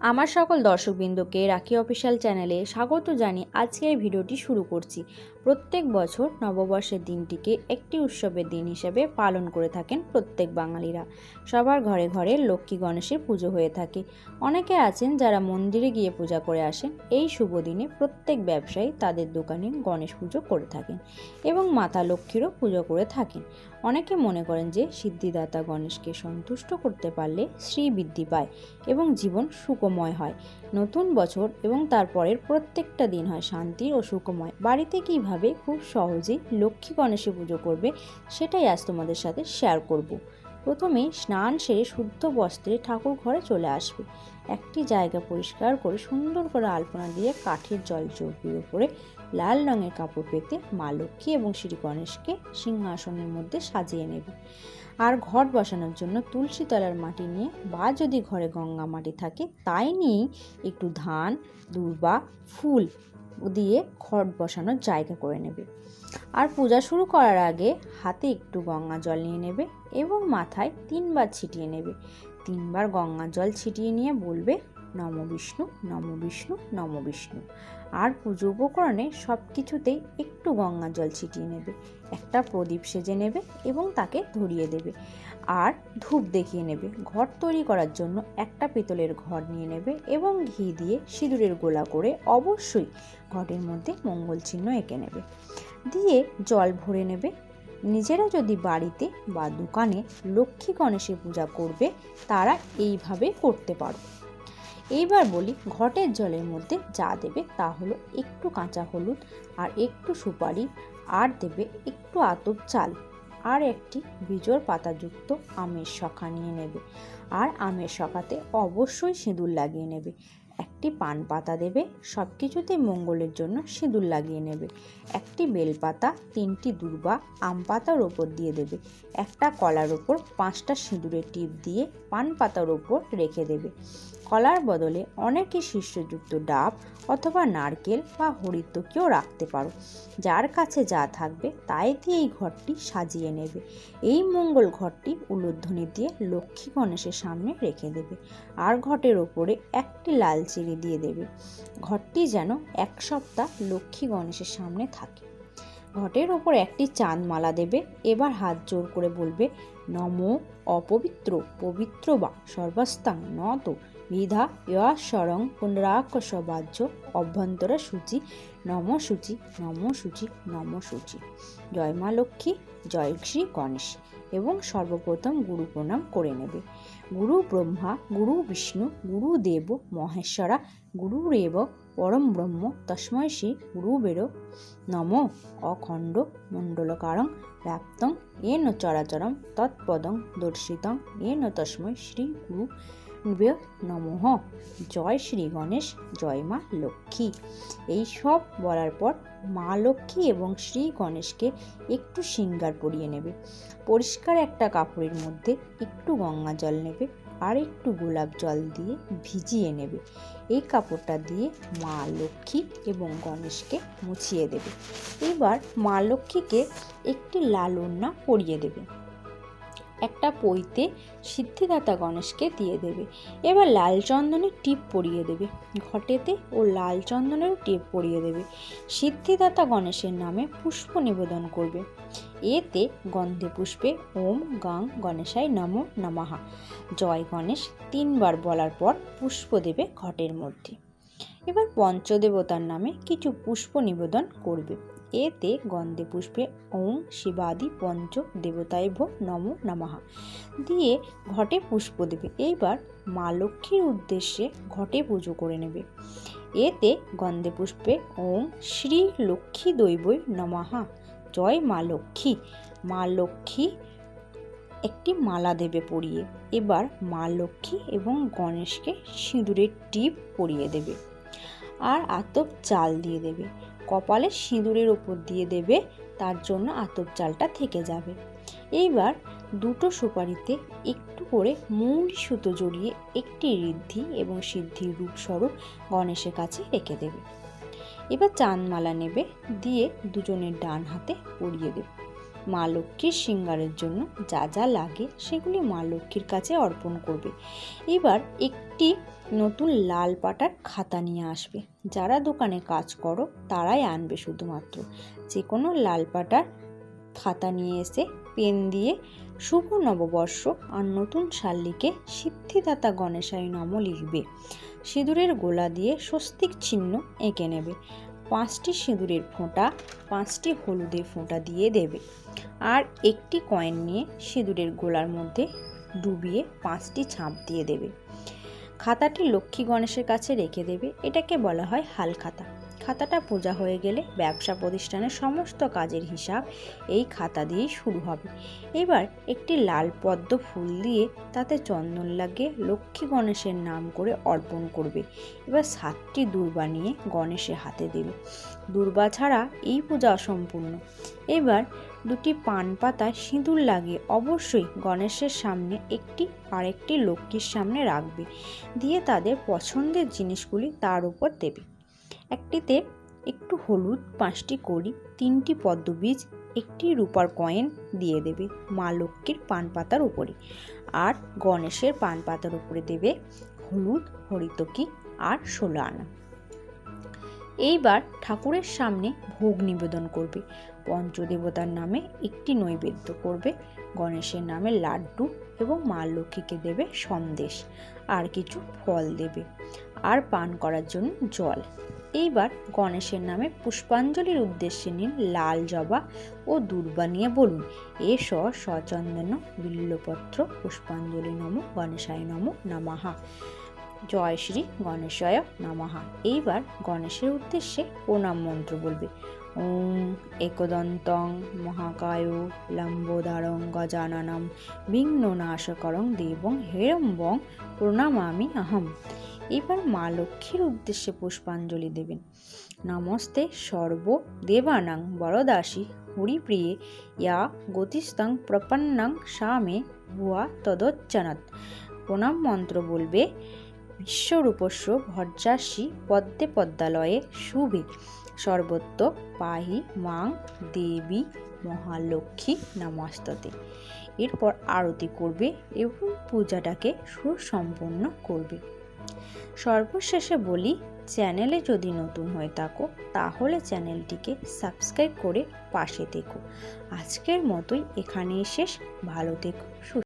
আমার সকল দর্শকবৃন্দকে রাখি অফিসিয়াল চ্যানেলে স্বাগত জানিয়ে আজকে এই ভিডিওটি শুরু করছি। প্রত্যেক বছর নববর্ষের দিনটিকে একটি উৎসবের দিন হিসেবে পালন করে থাকেন প্রত্যেক বাঙালিরা। সবার ঘরে ঘরে লক্ষ্মী গণেশের পুজো হয়ে থাকে। অনেকে আছেন যারা মন্দিরে গিয়ে পূজা করে আসেন। এই শুভ দিনে প্রত্যেক ব্যবসায়ী তাদের দোকানে গণেশ পুজো করে থাকেন এবং মাতা লক্ষ্মীরও পুজো করে থাকেন। অনেকে মনে করেন যে সিদ্ধিদাতা গণেশকে সন্তুষ্ট করতে পারলে শ্রী বৃদ্ধি পায় এবং জীবন সুখময় হয়। নতুন বছর এবং তারপরের প্রত্যেকটা দিন হয় শান্তি ও সুখময়। বাড়িতে কীভাবে খুব সহজেই লক্ষ্মী গণেশে পুজো করবে, সেটাই আজ তোমাদের সাথে শেয়ার করব। প্রথমে স্নান সেরে শুদ্ধ বস্ত্রে ঠাকুর ঘরে চলে আসবে একটি জায়গা পরিষ্কার করে সুন্দর করে আলপনা দিয়ে কাঠের জল চৌকির উপরে লাল রঙের কাপড় পেতে মা লক্ষ্মী এবং শ্রী গণেশকে সিংহাসনের মধ্যে সাজিয়ে নেবে আর ঘট বসানোর জন্য তুলসী তলার মাটি নিয়ে বা যদি ঘরে গঙ্গা মাটি থাকে, তাই নিয়েই একটু ধান, দুর্বা, ফুল দিয়ে ঘট বসানোর জায়গা করে নেবে। আর পূজা শুরু করার আগে হাতে একটু গঙ্গা জল নিয়ে নেবে এবং মাথায় তিনবার ছিটিয়ে নেবে। তিনবার গঙ্গা জল ছিটিয়ে নিয়ে বলবে, নম বিষ্ণু নম বিষ্ণু নম বিষ্ণু। আর পুজো উপকরণে সব কিছুতেই একটু গঙ্গা জল ছিটিয়ে নেবে। একটা প্রদীপ সেজে নেবে এবং তাকে ধরিয়ে দেবে। আর ধূপ দেখিয়ে নেবে। ঘর তৈরি করার জন্য একটা পিতলের ঘর নিয়ে নেবে এবং ঘি দিয়ে সিঁদুরের গোলা করে অবশ্যই ঘটের মধ্যে মঙ্গল চিহ্ন এঁকে নেবে। দিয়ে জল ভরে নেবে। নিজেরা যদি বাড়িতে বা দোকানে লক্ষ্মী গণেশের পূজা করবে, তারা এইভাবে করতে পারো এইবার বলি, ঘটের জলের মধ্যে যা দেবে তা হলো একটু কাঁচা হলুদ আর একটু সুপারি, আর দেবে একটু আতপ চাল। আর একটি বিজোর পাতাযুক্ত আমের শখা নিয়ে নেবে। আর আমের শখাতে অবশ্যই সিঁদুর লাগিয়ে নেবে। একটি পান পাতা দেবে সব কিছুতে মঙ্গলের জন্য সিঁদুর লাগিয়ে নেবে। একটি বেলপাতা, তিনটি দুর্বা আম পাতার ওপর দিয়ে দেবে। একটা কলার ওপর পাঁচটা সিঁদুরের টিপ দিয়ে পান পাতার ওপর রেখে দেবে। কলার বদলে অনেকে শীর্ষযুক্ত ডাব অথবা নারকেল বা হরিত্বকেও রাখতে পারো। যার কাছে যা থাকবে তাই দিয়ে এই ঘরটি সাজিয়ে নেবে। এই মঙ্গল ঘরটি উলুধ্বনি দিয়ে লক্ষ্মী গণেশের সামনে রেখে দেবে। আর ঘটের ওপরে একটি লাল চিনি দিয়ে দেবে। ঘরটি যেন এক সপ্তাহ লক্ষ্মী গণেশের সামনে থাকে। ঘটের ওপর একটি চাঁদ মালা দেবে। এবার হাত জোর করে বলবে, নম অপবিত্র পবিত্র বা সর্বস্তাং নত বিধা ইয়স্বরং পুনরাকশ বাহ্য অভ্যন্তর সূচি নম সূচি নম সূচি নম সূচি। জয় মা লক্ষ্মী, জয় শ্রী গণেশ। এবং সর্বপ্রথম গুরু প্রণাম করে নেবে। গুরু ব্রহ্মা, গুরু বিষ্ণু, গুরু দেব, মহেশ্বরা গুরুরেব পরম ব্রহ্ম তস্ময় শ্রী গুরুবের নম অখণ্ড মণ্ডলকারং প্রাপ্তং, এন চরাচরম তৎপদং দর্শিতং, এন তস্ময় শ্রী গুরু নমঃ। জয় শ্রী গণেশ, জয় মা লক্ষ্মী। এই সব বলার পর মা লক্ষ্মী এবং শ্রী গণেশকে একটু সিঙ্গার পরিয়ে নেবে। পরিষ্কার একটা কাপড়ের মধ্যে একটু গঙ্গা জল নেবে আর একটু গোলাপ জল দিয়ে ভিজিয়ে নেবে। এই কাপড়টা দিয়ে মা লক্ষ্মী এবং গণেশকে মুছিয়ে দেবে। এবার মা লক্ষ্মীকে একটি লাল ওড়না পরিয়ে দেবে। একটা পইতে সিদ্ধিদাতা গণেশকে দিয়ে দেবে। এবার লাল চন্দনের টিপ পরিয়ে দেবে। ঘটেতে ও লাল চন্দনের টিপ পরিয়ে দেবে। সিদ্ধিদাতা গণেশের নামে পুষ্প নিবেদন করবে। এতে গন্ধে পুষ্পে ওম গাং গণেশায় নম নমাহা জয় গণেশ তিনবার বলার পর পুষ্প দেবে ঘটের মধ্যে। এবার পঞ্চদেবতার নামে কিছু পুষ্প নিবেদন করবে। এতে গন্ধে পুষ্পে ওং শিবাদি পঞ্চ দেবতায় ভো নম নমাহা দিয়ে ঘটে পুষ্প দেবে। এইবার মা লক্ষ্মীর উদ্দেশ্যে ঘটে পুজো করে নেবে। এতে গন্ধে পুষ্পে ওং শ্রী লক্ষ্মী দৈবই নমাহা জয় মা লক্ষ্মী। মা লক্ষ্মী একটি মালা দেবে পরিয়ে। এবার মা লক্ষ্মী এবং গণেশকে সিঁদুরের টিপ পরিয়ে দেবে। আর আতপ চাল দিয়ে দেবে। কপালে সিঁদুরের ওপর দিয়ে দেবে, তার জন্য আতপ চালটা থেকে যাবে। এইবার দুটো সুপারিতে একটু করে মৌরি সুতো জড়িয়ে একটি ঋদ্ধি এবং সিদ্ধির রূপস্বরূপ গণেশের কাছে রেখে দেবে। এবার চাঁদমালা নেবে, দিয়ে দুজনের ডান হাতে পরিয়ে দেবে। মা লক্ষ্মীর সিঙ্গারের জন্য যা যা লাগে সেগুলি মা লক্ষ্মীর কাছে অর্পণ করবে। এবার একটি নতুন লাল পাটার খাতা নিয়ে আসবে। যারা দোকানে কাজ করো, তারাই আনবে শুধুমাত্র। যে কোনো লাল পাটার খাতা নিয়ে এসে পেন দিয়ে শুভ নববর্ষ আর নতুন সাল লিখে সিদ্ধিদাতা গণেশায় নামও লিখবে। সিঁদুরের গোলা দিয়ে স্বস্তিক চিহ্ন এঁকে নেবে। পাঁচটি সিঁদুরের ফোঁটা, পাঁচটি হলুদের ফোঁটা দিয়ে দেবে। আর একটি কয়েন নিয়ে সিঁদুরের গোলার মধ্যে ডুবিয়ে পাঁচটি ছাপ দিয়ে দেবে। খাতাটি লক্ষ্মী গণেশের কাছে রেখে দেবে। এটাকে বলা হয় হাল খাতা। খাতাটা পূজা হয়ে গেলে ব্যবসা প্রতিষ্ঠানের সমস্ত কাজের হিসাব এই খাতা দিয়েই শুরু হবে। এবার একটি লাল পদ্ম ফুল দিয়ে তাতে চন্দন লাগিয়ে লক্ষ্মী গণেশের নাম করে অর্পণ করবে। এবার সাতটি দুর্বা নিয়ে গণেশের হাতে দেবে। দুর্বা ছাড়া এই পূজা অসম্পূর্ণ। এবার দুটি পান পাতায় সিঁদুর লাগিয়ে অবশ্যই গণেশের সামনে একটি আরেকটি লক্ষ্মীর সামনে রাখবে। দিয়ে তাদের পছন্দের জিনিসগুলি তার উপর দেবে। একটিতে একটু হলুদ পাঁচটি কড়ি, তিনটি পদ্মবীজ, একটি রূপার কয়েন দিয়ে দেবে মা লক্ষ্মীর পান পাতার উপরে। আর গণেশের পান পাতার উপরে দেবে হলুদ, হরিতকি আর ষোলো আনা। এইবার ঠাকুরের সামনে ভোগ নিবেদন করবে। পঞ্চদেবতার নামে একটি নৈবেদ্য করবে। গণেশের নামে লাড্ডু এবং মা লক্ষ্মীকে দেবে সন্দেশ। আর কিছু ফল দেবে। আর পান করার জন্য জল। এইবার গণেশের নামে পুষ্পাঞ্জলির উদ্দেশ্যে নিন লাল জবা ও দুর্বা নিয়ে বলুন। এস সচন্দন বিল্লপত্র পুষ্পাঞ্জলি নম গণেশায় নম নামাহা জয় শ্রী গণেশয় নমাহা এইবার গণেশের উদ্দেশ্যে প্রণাম মন্ত্র বলবে। ওম একদন্তং মহাকায় লম্বোদারং গজাননম বিঘ্ননাশকরং দেবং হেরম্বং প্রণামামি আহম এবার মা লক্ষ্মীর উদ্দেশ্যে পুষ্পাঞ্জলি দেবেন। নমস্তে সর্ব দেবানাং বরদাসী হরিপ্রিয়ে, ইয়া গতিস্তং প্রপন্নাং সামে ভুয়া তদচ্চনত প্রণাম মন্ত্র বলবে বিশ্বরূপস্য ভজ্রাসী পদ্মে পদ্মালয়ে শুভে। সর্বত্র পাহি মাং দেবী মহালক্ষ্মী নমস্ততে। এরপর আরতি করবে এবং পূজাটাকে সুসম্পন্ন করবে। সর্বশেষে বলি, চ্যানেলে যদি নতুন হয়ে থাকো, তাহলে চ্যানেলটিকে সাবস্ক্রাইব করে পাশে থেকো। আজকের মতোই এখানেই শেষ। ভালো থেকো